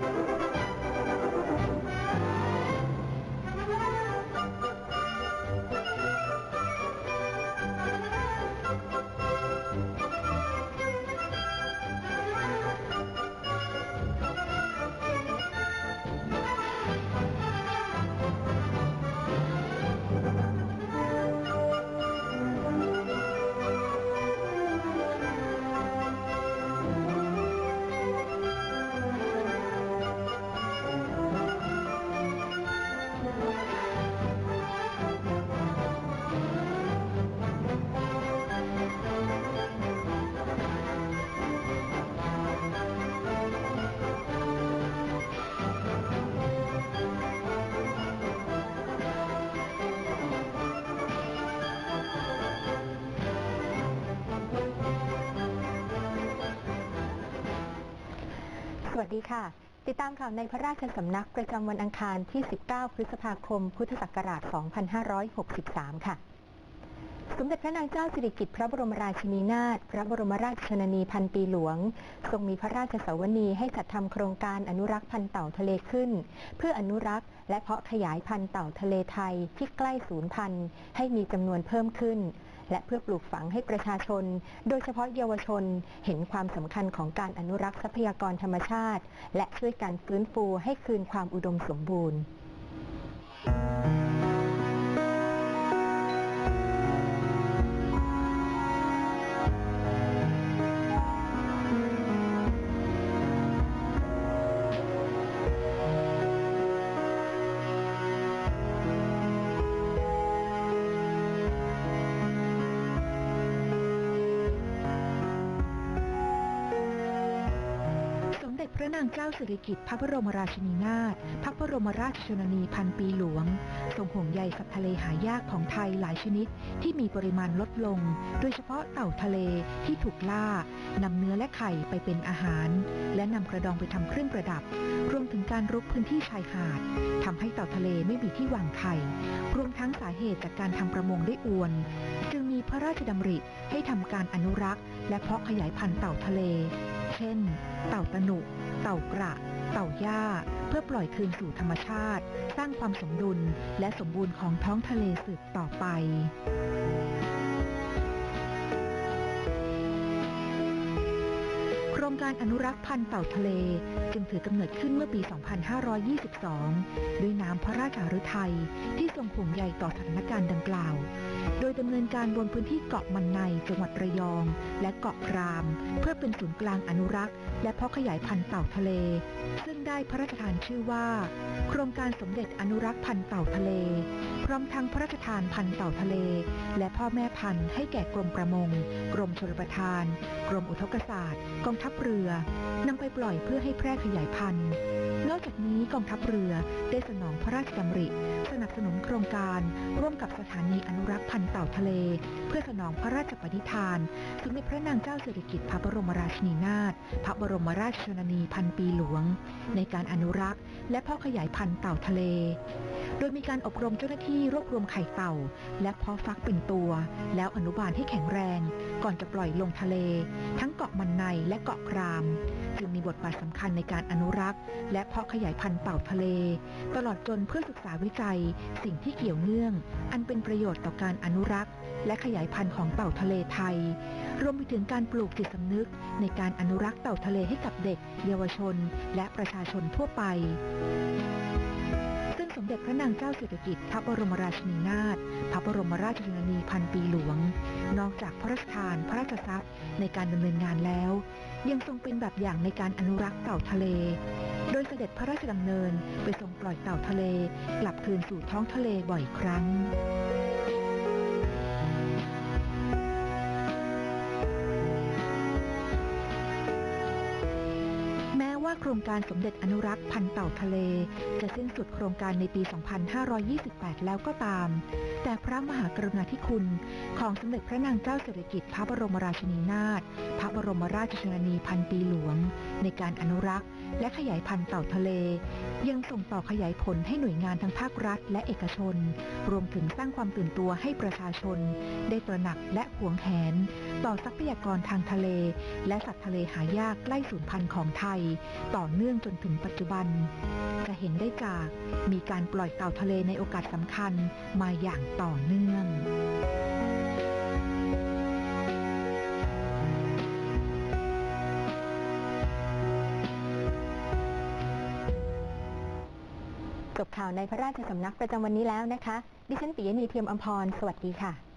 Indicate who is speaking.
Speaker 1: thank you. วัสดีค่ะ ติดตามข่าวในพระราชสำนักประจำวันอังคารที่ 19 พฤษภาคม พุทธศักราช 2563 ค่ะ สมเด็จพระนางเจ้าสิริกิติ์พระบรมราชินีนาถพระบรมราชชนนีพันปีหลวง ทรงมีพระราชสวนีให้จัดทำโครงการอนุรักษ์พันธุ์เต่าทะเลขึ้น เพื่ออนุรักษ์ และเพาะขยายพันธุ์เต่าทะเลไทยที่ใกล้สูญพันธุ์ให้มีจำนวนเพิ่มขึ้น และเพื่อปลูกฝังให้ประชาชน โดยเฉพาะเยาวชน เห็นความสำคัญของการอนุรักษ์ทรัพยากรธรรมชาติ และช่วยการฟื้นฟูให้คืนความอุดมสมบูรณ์
Speaker 2: พระนางเจ้าสิริกิติ์พระบรมราชินีนาถพระบรมราชชนนีพันปีหลวง ทรงห่วงใยสัตว์ทะเลหายากของไทยหลายชนิดที่มีปริมาณลดลง โดยเฉพาะเต่าทะเลที่ถูกล่านำเนื้อและไข่ไปเป็นอาหาร และนำกระดองไปทำเครื่องประดับ รวมถึงการรุกพื้นที่ชายหาดทำให้เต่าทะเลไม่มีที่วางไข่ รวมทั้งสาเหตุจากการทำประมงได้อวน จึงมีพระราชดำริให้ทำการอนุรักษ์ และเพาะขยายพันธุ์เต่าทะเล เช่น เต่าตะหนุ เต่ากระ เต่าย่า เพื่อปล่อยคืนสู่ธรรมชาติ สร้างความสมดุลและสมบูรณ์ของท้องทะเลสืบต่อไป โครงการอนุรักษ์พันธุ์เต่าทะเล จึงถือกำเนิดขึ้นเมื่อปี 2522 ด้วยน้ำพระราชาฤทัยที่ทรงห่วงใยต่อสถานการณ์ดังกล่าว โดยดำเนินการบนพื้นที่เกาะมันในจังหวัดระยอง และเกาะพราม เพื่อเป็นศูนย์กลางอนุรักษ์ และเพาะขยายพันธุ์เต่าทะเล ซึ่งได้พระราชทานชื่อว่า โครงการสมเด็จอนุรักษ์พันธุ์เต่าทะเล พร้อมทั้งพระราชทานพันธุ์เต่าทะเล และพ่อแม่พันธุ์ให้แก่กรมประมง กรมชลประทาน กรมอุทกศาสตร์ กองทัพเรือนำไปปล่อยเพื่อให้แพร่ขยายพันธุ์ นอกจากนี้กองทัพเรือได้สนองพระราชดำริสนับสนุนโครงการ ร่วมกับสถานีอนุรักษ์พันธุ์เต่าทะเล เพื่อสนองพระราชปณิธานสมเด็จพระนางเจ้าสิริกิติ์พระบรมราชินีนาถพระบรมราชชนนีพันปีหลวง ในการอนุรักษ์ และพาะขยายพันธุ์เต่าทะเล ดยมีการอบรมเจ้าหน้าที่รวบรวมไข่เต่า และเพาะฟักเป็นตัว แล้วอนุบาลให้แข็งแรง ก่อนจะปล่อยลงทะเล ทั้งเกาะมันในและเกาะคราม จึงมีบทบาทสำคัญในการอนุรักษ์ และเพาะขยายพันธุ์เต่าทะเล ตลอดจนเพื่อศึกษาวิจัย สิ่งที่เกี่ยวเนื่อง อันเป็นประโยชน์ต่อการอนุรักษ์ และขยายพันธุ์ของเต่าทะเลไทย รวมไปถึงการปลูกจิตสำนึก ในการอนุรักษ์เต่าทะเลให้กับเด็ก เยาวชน และประชาชนทั่วไป สมเด็จพระนางเจ้าสิริกิติ์พระบรมราชินีนาถ พระบรมราชชนนีพันปีหลวง นอกจากพระราชทานพระราชทรัพย์ในการดำเนินงานแล้ว ยังทรงเป็นแบบอย่างในการอนุรักษ์เต่าทะเล โดยเสด็จพระราชดำเนินไปทรงปล่อยเต่าทะเลกลับคืนสู่ท้องทะเลบ่อยครั้ง ว่าโครงการสมเด็จอนุรักษ์พันธุ์เต่าทะเล จะสิ้นสุดโครงการในปี 2528 แล้วก็ตาม แต่พระมหากรุณาธิคุณของสมเด็จพระนางเจ้าสิริกิติ์พระบรมราชินีนาถพระบรมราชชนนีพันปีหลวง ในการอนุรักษ์ และขยายพันธุ์เต่าทะเล ยังส่งต่อขยายผลให้หน่วยงานทั้งภาครัฐ และเอกชน รวมถึงสร้างความตื่นตัวให้ประชาชน ได้ตระหนักและหวงแหน ต่อทรัพยากรทางทะเล และสัตว์ทะเลหายากใกล้สูญพันธุ์ของไทยต่อเนื่องจนถึงปัจจุบัน จะเห็นได้จากมีการปล่อยเต่าทะเลในโอกาสสำคัญมาอย่างต่อเนื่อง
Speaker 1: จบข่าวในพระราชสำนักประจำวันนี้แล้วนะคะ ดิฉันปิยนีเทียมอมพร สวัสดีค่ะ